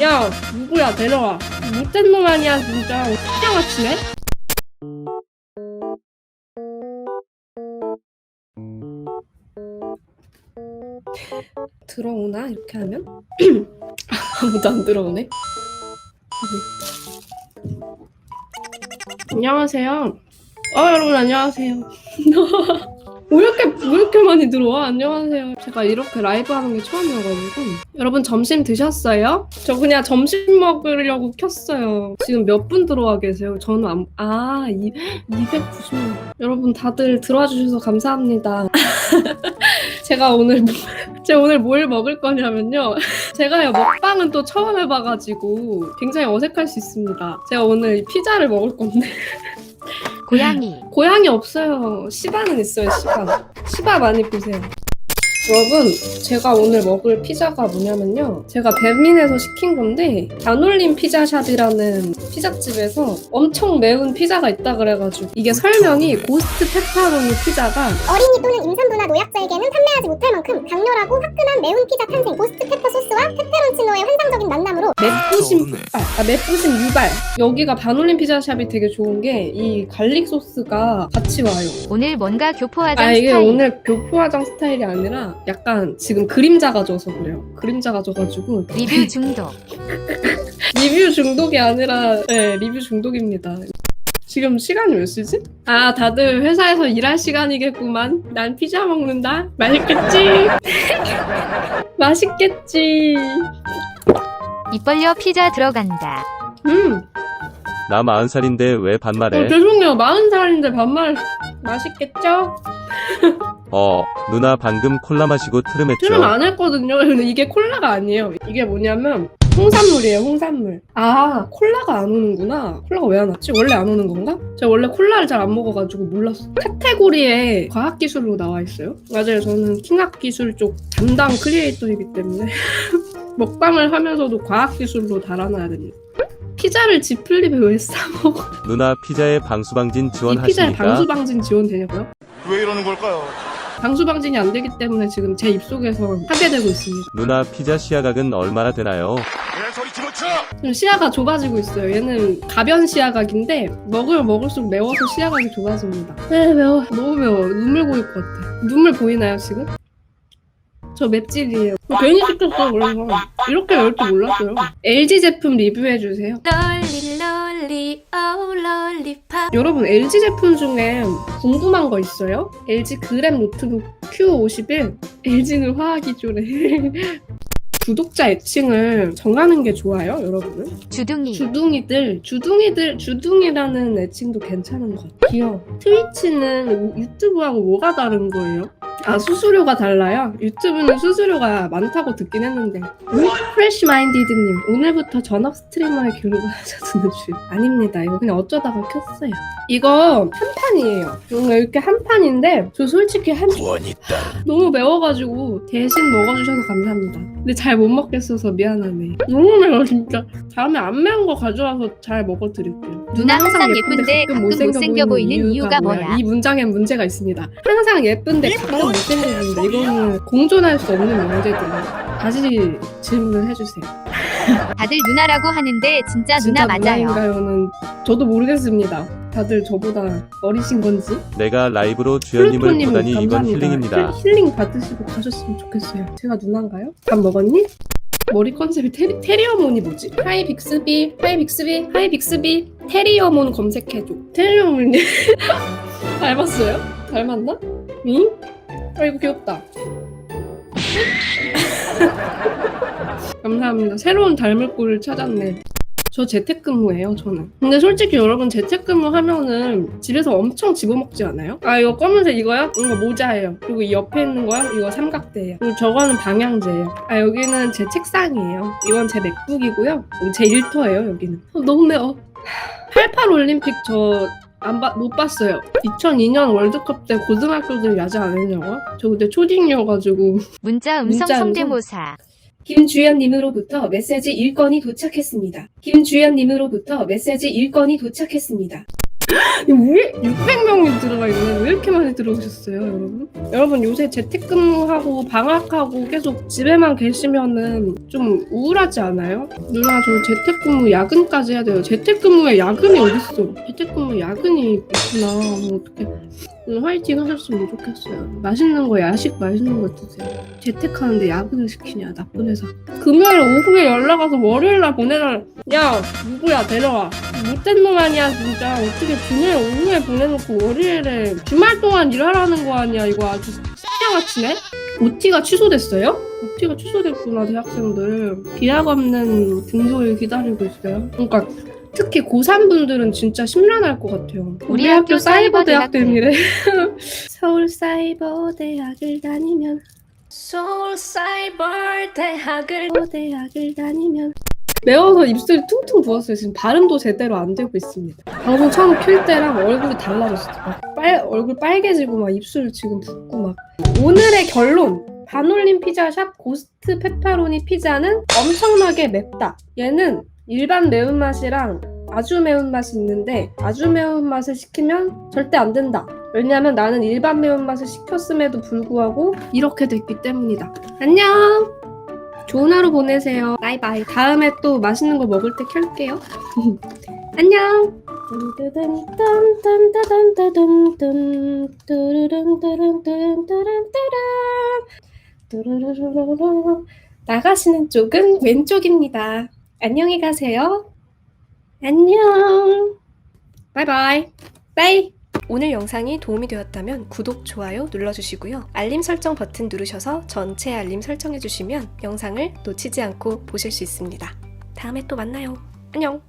야 누구야 데려와. 못된 놈 아니야 진짜. X같이네? 들어오나 이렇게 하면? 아무도 안 들어오네. 안녕하세요. 어 여러분 안녕하세요 왜 이렇게 왜 이렇게 많이 들어와? 안녕하세요. 제가 이렇게 라이브 하는 게 처음이어가지고 여러분 점심 드셨어요? 저 그냥 점심 먹으려고 켰어요. 지금 몇 분 들어와 계세요? 저는 안, 아 290명. 여러분 다들 들어와 주셔서 감사합니다. 제가 오늘 뭐- 제가 오늘 뭘 먹을 거냐면요. 제가요 먹방은 또 처음 해봐가지고 굉장히 어색할 수 있습니다. 제가 오늘 피자를 먹을 건데. 고양이 고양이 없어요. 시바는 있어요, 시바. 시바 많이 보세요. 여러분, 제가 오늘 먹을 피자가 뭐냐면요. 제가 배민에서 시킨 건데, 단올림 피자샵이라는 피자집에서 엄청 매운 피자가 있다 그래가지고, 이게 설명이 고스트 페퍼로니 피자가 어린이 또는 임산부나 노약자에게는 판매하지 못할 만큼 강렬하고 화끈한 매운 피자 탄생 고스트 페퍼 소스와 페페론치노의 환상적인 만남으로 맵부심 폭발, 아, 맵부심 유발. 여기가 반올림 피자샵이 되게 좋은 게, 이 갈릭 소스가 같이 와요. 오늘 뭔가 교포화장 아 이게 스타일 오늘 교포화장 스타일이 아니라 약간 지금 그림자가 져서 그래요. 그림자가 져가지고 리뷰 중독 리뷰 중독이 아니라 네 리뷰 중독입니다. 지금 시간이 몇 시지? 아 다들 회사에서 일할 시간이겠구만. 난 피자 먹는다. 맛있겠지? 맛있겠지? 입 벌려 피자 들어간다 음. 나 40살인데 왜 반말해? 어, 죄송해요. 마흔 살인데 반말 맛있겠죠? 어, 누나 방금 콜라 마시고 트름했죠? 트름 안 했거든요. 근데 이게 콜라가 아니에요. 이게 뭐냐면 홍산물이에요. 홍산물. 아 콜라가 안 오는구나. 콜라가 왜 안 왔지? 원래 안 오는 건가? 제가 원래 콜라를 잘 안 먹어가지고 몰랐어. 카테고리에 과학기술로 나와 있어요. 맞아요. 저는 킹학기술 쪽 담당 크리에이터이기 때문에 먹방을 하면서도 과학기술로 달아놔야 됩니다. 피자를 지플립에 왜 싸먹어? 누나 피자에 방수방진 이 피자에 지원하십니까? 방수방진 지원되냐고요? 왜 이러는 걸까요? 방수 방진이 안 되기 때문에 지금 제 입속에서 하게 되고 있습니다. 누나 피자 시야각은 얼마나 되나요? 그냥 소리 집어쳐! 좀 시야가 좁아지고 있어요. 얘는 가변 시야각인데 먹으면 먹을수록 매워서 시야각이 좁아집니다. 네 매워. 너무 매워. 눈물 고일 것 같아. 눈물 보이나요 지금? 저 맵찔이에요. 저 괜히 시켰어 그래서 이렇게 매울 줄 몰랐어요. LG 제품 리뷰해 주세요. 롤리 롤리 오 롤리팝 여러분 LG 제품 중에 궁금한 거 있어요? LG 그램 노트북 Q51 LG는 화학이조래 구독자 애칭을 정하는 게 좋아요 여러분은? 주둥이 주둥이들, 주둥이들, 주둥이라는 애칭도 괜찮은 것 같아요. 귀여워. 트위치는 유튜브하고 뭐가 다른 거예요? 아, 수수료가 달라요? 유튜브는 수수료가 많다고 듣긴 했는데. 프레시 마인디드님, 오늘부터 전업 스트리머의 교육을 하셔두는 줄. 아닙니다. 이거 그냥 어쩌다가 켰어요. 이거 한 판이에요. 이거 이렇게 한 판인데, 저 솔직히 한 너무 매워가지고 대신 먹어주셔서 감사합니다. 근데 잘 못 먹겠어서 미안하네. 너무 매워 진짜. 다음에 안 매운 거 가져와서 잘 먹어드릴게요. 누나 항상 예쁜데 가끔 못생겨 보이는 이유가 뭐야? 이 문장엔 문제가 있습니다. 항상 예쁜데 가끔 못 생겨 보이는데 이거는 공존할 수 없는 문제들이에요. 다시 질문을 해주세요. 다들 누나라고 하는데 진짜 누나 맞아요 누나인가요는 저도 모르겠습니다. 다들 저보다 어리신 건지. 내가 라이브로 주연님을 플루토님 보다니 이건 감사합니다. 힐링입니다. 힐, 힐링 받으시고 가셨으면 좋겠어요. 제가 누나인가요? 밥 먹었니? 머리 컨셉이 테리, 테리어몬이 뭐지? 하이 빅스비, 하이 빅스비, 하이 빅스비, 테리어몬 검색해줘. 테리어몬이 닮았어요? 닮았나? 응? 아 이거 귀엽다. 감사합니다. 새로운 닮을 꼴을 찾았네. 저 재택근무예요, 저는. 근데 솔직히 여러분 재택근무 하면은 집에서 엄청 집어먹지 않아요? 아 이거 검은색 이거요? 이거 모자예요. 그리고 이 옆에 있는 거요? 이거 삼각대예요. 그리고 저거는 방향제예요. 아 여기는 제 책상이에요. 이건 제 맥북이고요. 제 일터예요, 여기는. 어, 너무 매워. 88 올림픽 저 안 봐, 못 봤어요. 2002년 월드컵 때 고등학교들 야자 안 했냐고요? 저 그때 초딩이어가지고 문자 음성 문자 음성? 성대모사 김주연님으로부터 메시지 1건이 도착했습니다. 김주연님으로부터 메시지 1건이 도착했습니다. 왜 600명이 들어가 있네. 왜 이렇게 많이 들어오셨어요, 여러분? 여러분 요새 재택근무하고 방학하고 계속 집에만 계시면은 좀 우울하지 않아요? 누나 저 재택근무 야근까지 해야 돼요. 재택근무에 야근이 어딨어? 재택근무 야근이 있구나. 뭐 어떻 게? 화이팅 하셨으면 좋겠어요. 맛있는 거 야식 맛있는 거 드세요. 재택하는데 야근을 시키냐 나쁜 회사. 금요일 오후에 연락 와서 월요일 날 보내라. 야 누구야 데려와. 못된 놈 아니야 진짜 어떻게 금요일 오후에 보내놓고 월요일에 주말 동안 일하라는 거 아니야 이거 아주 X양아치네? OT가 취소됐어요? OT가 취소됐구나 대학생들 기약 없는 등교일 기다리고 있어요 그러니까 특히 고3 분들은 진짜 심란할 것 같아요 우리 학교 사이버 대학들이래 서울 사이버 대학을 다니면 서울 사이버 대학을 대학을 다니면 매워서 입술이 퉁퉁 부었어요. 지금 발음도 제대로 안 되고 있습니다. 방송 처음 킬 때랑 얼굴이 달라졌어요. 막 빨, 얼굴 빨개지고 막 입술 지금 붓고 막. 오늘의 결론. 반올림 피자 샵 고스트 페퍼로니 피자는 엄청나게 맵다. 얘는 일반 매운맛이랑 아주 매운맛이 있는데 아주 매운맛을 시키면 절대 안 된다. 왜냐면 나는 일반 매운맛을 시켰음에도 불구하고 이렇게 됐기 때문이다. 안녕! 좋은 하루 보내세요. 바이바이. 다음에 또 맛있는 거 먹을 때 켤게요. 안녕. 나가시는 쪽은 왼쪽입니다. 안녕히 가세요. 안녕. 바이바이. 바이. 오늘 영상이 도움이 되었다면 구독, 좋아요 눌러주시고요. 알림 설정 버튼 누르셔서 전체 알림 설정해주시면 영상을 놓치지 않고 보실 수 있습니다. 다음에 또 만나요. 안녕!